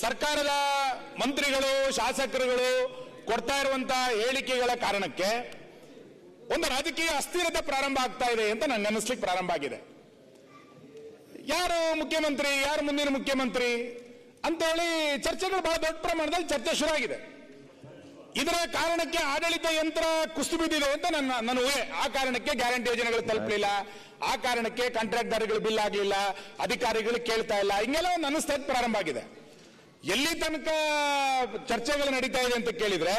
ಸರ್ಕಾರದ ಮಂತ್ರಿಗಳು, ಶಾಸಕರುಗಳು ಕೊಡ್ತಾ ಇರುವಂತಹ ಹೇಳಿಕೆಗಳ ಕಾರಣಕ್ಕೆ ಒಂದು ರಾಜಕೀಯ ಅಸ್ಥಿರತೆ ಪ್ರಾರಂಭ ಆಗ್ತಾ ಇದೆ ಅಂತ ನಾನು ನೆನೆಸ್ಲಿಕ್ಕೆ ಪ್ರಾರಂಭ ಆಗಿದೆ. ಯಾರು ಮುಖ್ಯಮಂತ್ರಿ, ಯಾರು ಮುಂದಿನ ಮುಖ್ಯಮಂತ್ರಿ ಅಂತ ಹೇಳಿ ಚರ್ಚೆಗಳು ಬಹಳ ದೊಡ್ಡ ಪ್ರಮಾಣದಲ್ಲಿ ಚರ್ಚೆ ಶುರು ಆಗಿದೆ ಇದರ ಕಾರಣಕ್ಕೆ ಆಡಳಿತ ಯಂತ್ರ ಕುಸಿದು ಬಿದ್ದಿದೆ ಅಂತ ನನ್ನ ನನ್ನ ಊಹೆ. ಆ ಕಾರಣಕ್ಕೆ ಗ್ಯಾರಂಟಿ ಯೋಜನೆಗಳು ತಲುಪಲಿಲ್ಲ. ಆ ಕಾರಣಕ್ಕೆ ಕಾಂಟ್ರಾಕ್ಟರ್ಗಳು ಬಿಲ್ ಆಗಲಿಲ್ಲ. ಅಧಿಕಾರಿಗಳು ಕೇಳ್ತಾ ಇಲ್ಲ. ಹಿಂಗೆಲ್ಲ ಒಂದು ಅನಿಸ್ತಾ ಪ್ರಾರಂಭ ಆಗಿದೆ. ಎಲ್ಲಿ ತನಕ ಚರ್ಚೆಗಳು ನಡೀತಾ ಇದೆ ಅಂತ ಕೇಳಿದ್ರೆ,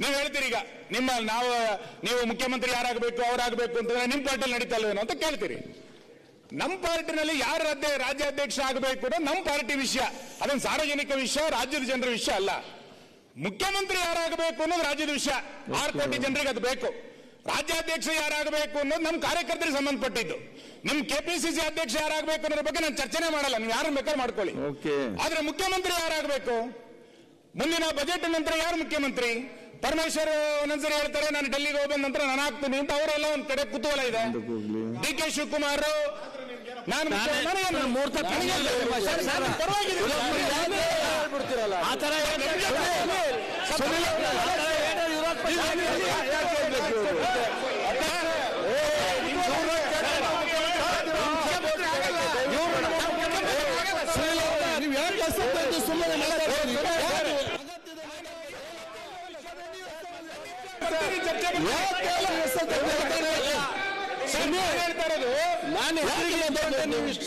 ನೀವು ಹೇಳ್ತೀರಿ ಈಗ, ನಿಮ್ಮ ನಾವು, ನೀವು ಮುಖ್ಯಮಂತ್ರಿ ಯಾರಾಗಬೇಕು, ಅವರಾಗಬೇಕು ಅಂತಂದ್ರೆ ನಿಮ್ಮ ಪಾರ್ಟಿಲಿ ನಡೀತಾ ಅಂತ ಕೇಳ್ತೀರಿ. ನಮ್ಮ ಪಾರ್ಟಿನಲ್ಲಿ ಯಾರು ರಾಜ್ಯ, ರಾಜ್ಯಾಧ್ಯಕ್ಷ ಆಗಬೇಕು ಕೂಡ ನಮ್ಮ ಪಾರ್ಟಿ ವಿಷಯ. ಅದೊಂದು ಸಾರ್ವಜನಿಕ ವಿಷಯ, ರಾಜ್ಯದ ಜನರ ವಿಷಯ ಅಲ್ಲ. ಮುಖ್ಯಮಂತ್ರಿ ಯಾರಾಗಬೇಕು ಅನ್ನೋದು ರಾಜ್ಯದ ವಿಷಯ. ಆರು ಕೋಟಿ ಜನರಿಗೆ ಅದು ಬೇಕು. ರಾಜ್ಯಾಧ್ಯಕ್ಷ ಯಾರಾಗಬೇಕು ಅನ್ನೋದು ನಮ್ಮ ಕಾರ್ಯಕರ್ತರಿಗೆ ಸಂಬಂಧಪಟ್ಟಿದ್ದು. ನಿಮ್ ಕೆಪಿಸಿಸಿ ಅಧ್ಯಕ್ಷ ಯಾರಾಗಬೇಕು ಅನ್ನೋದ್ರ ಬಗ್ಗೆ ನಾನು ಚರ್ಚೆನೆ ಮಾಡಲ್ಲ ನೀವು ಯಾರು ಬೇಕಾದ್ರೆ ಮಾಡ್ಕೊಳ್ಳಿ. ಓಕೆ. ಆದ್ರೆ ಮುಖ್ಯಮಂತ್ರಿ ಯಾರಾಗಬೇಕು? ಮುಂದಿನ ಬಜೆಟ್ ನಂತರ ಯಾರು ಮುಖ್ಯಮಂತ್ರಿ? ಪರಮೇಶ್ವರ್ ಒಂದೊಂದ್ಸರಿ ಹೇಳ್ತಾರೆ ನಾನು ಡೆಲ್ಲಿಗೆ ಹೋಗ್ಬಂದ ನಂತರ ನಾನು ಆಗ್ತೀನಿ ಅಂತ ಅವರೆಲ್ಲ ಒಂದ್ ಕಡೆ ಕುತೂಹಲ ಇದೆ. ಡಿ ಕೆ ಶಿವಕುಮಾರ್ ನಾನು. ಪರವಾಗಿಲ್ಲ.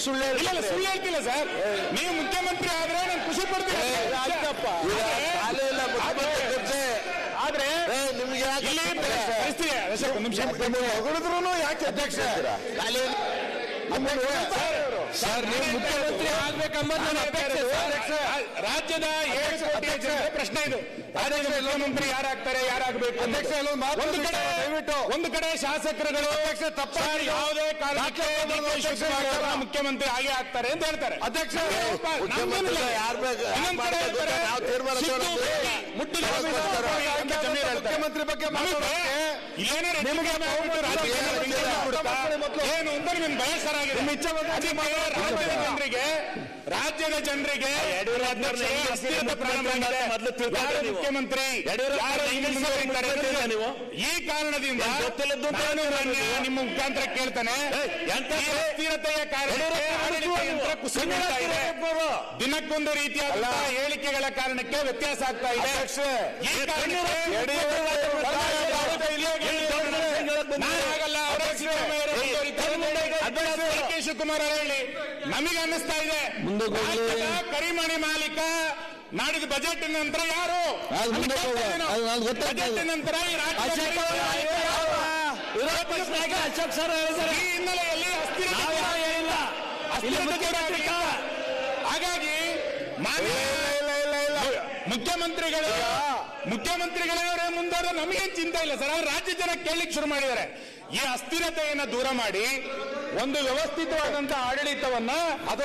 ಸುಳ್ಳು ಇಲ್ಲ ನೀವು ಹೇಳ್ತೀರಿ. ಸುಳ್ಳು ಹೇಳ್ತಿಲ್ಲ ಸರ್. ನೀವು ಮುಖ್ಯಮಂತ್ರಿ ಆದ್ರೆ ನಾನು ಖುಷಿ ಪಡ್ತೀನಿ ಆಯ್ತಪ್ಪ. ಈಗ ಖಾಲಿ ಇಲ್ಲ ಮುಖ್ಯಮಂತ್ರಿ ಹುದ್ದೆ. ಆದ್ರೆ ಏ, ನಿಮ್ಗೆ ಯಾಕೆ ಅಧ್ಯಕ್ಷ? ಸರ್ ನೀವು ಮುಖ್ಯಮಂತ್ರಿ ಆಗ್ಬೇಕಂಬುದು ನನ್ನ ಅಪೇಕ್ಷೆ ರಾಜ್ಯದ ಏಳು ಕೋಟಿ ಜನರ ಪ್ರಶ್ನೆ ಇದು. ರಾಜ್ಯದ ಮುಖ್ಯಮಂತ್ರಿ ಯಾರಾಗ್ತಾರೆ ಯಾರಾಗಬೇಕು? ಅಧ್ಯಕ್ಷ, ಒಂದು ಕಡೆ ದಯವಿಟ್ಟು. ಒಂದು ಕಡೆ ಶಾಸಕರುಗಳು ಸರ್, ಯಾವುದೇ ಕಾರಣಕ್ಕೆ ಮುಖ್ಯಮಂತ್ರಿ ಹಾಗೆ ಆಗ್ತಾರೆ ಅಂತ ಹೇಳ್ತಾರೆ. ಅಧ್ಯಕ್ಷ. ಮುಖ್ಯಮಂತ್ರಿ ಬಗ್ಗೆ ಮಾತಾಡೋಕೆ ಏನು? ಅಂತ ನಿಮ್ಗೆ ರಾಜ್ಯದ ಜನರಿಗೆ ರಾಜ್ಯದ ಜನರಿಗೆ ಮುಖ್ಯಮಂತ್ರಿ? ನೀವು. ಈ ಕಾರಣದಿಂದ? ನಿಮ್ಮ ಮುಖಾಂತರ ಕೇಳ್ತಾನೆ. ಅಸ್ಥಿರತೆಯ ಇದೆ. ದಿನಕ್ಕೊಂದು ರೀತಿಯಾದ ಹೇಳಿಕೆಗಳ ಕಾರಣಕ್ಕೆ ವ್ಯತ್ಯಾಸ ಆಗ್ತಾ ಇದೆ. ಈ ಕೆ ಶಿವಕುಮಾರ್ ಅವರು ಹೇಳಿ. ನಮಗೆ ಅನ್ನಿಸ್ತಾ ಇದೆ. ಕರಿಮಣಿ ಮಾಲೀಕ ನಾಡಿದ ಬಜೆಟ್ ನಂತರ ಯಾರು. ಬಜೆಟ್ ನಂತರ ಅಶೋಕ್ ಸರ್ ಈ ಹಿನ್ನೆಲೆಯಲ್ಲಿ ಅಸ್ಥಿರತೆ. ಹಾಗಾಗಿ ಮಾನ್ಯ ಮುಖ್ಯಮಂತ್ರಿಗಳು ಮುಖ್ಯಮಂತ್ರಿಗಳವರೇ ಮುಂದಾದ್ರೆ ನಮಗೇನು ಚಿಂತೆ ಇಲ್ಲ ಸರ್. ಅವ್ರು ರಾಜ್ಯ ಜನ ಕೇಳಲಿಕ್ಕೆ ಶುರು ಮಾಡಿದ್ದಾರೆ. ಈ ಅಸ್ಥಿರತೆಯನ್ನ ದೂರ ಮಾಡಿ ಒಂದು ವ್ಯವಸ್ಥಿತವಾದಂತಹ ಆಡಳಿತವನ್ನ ಅದು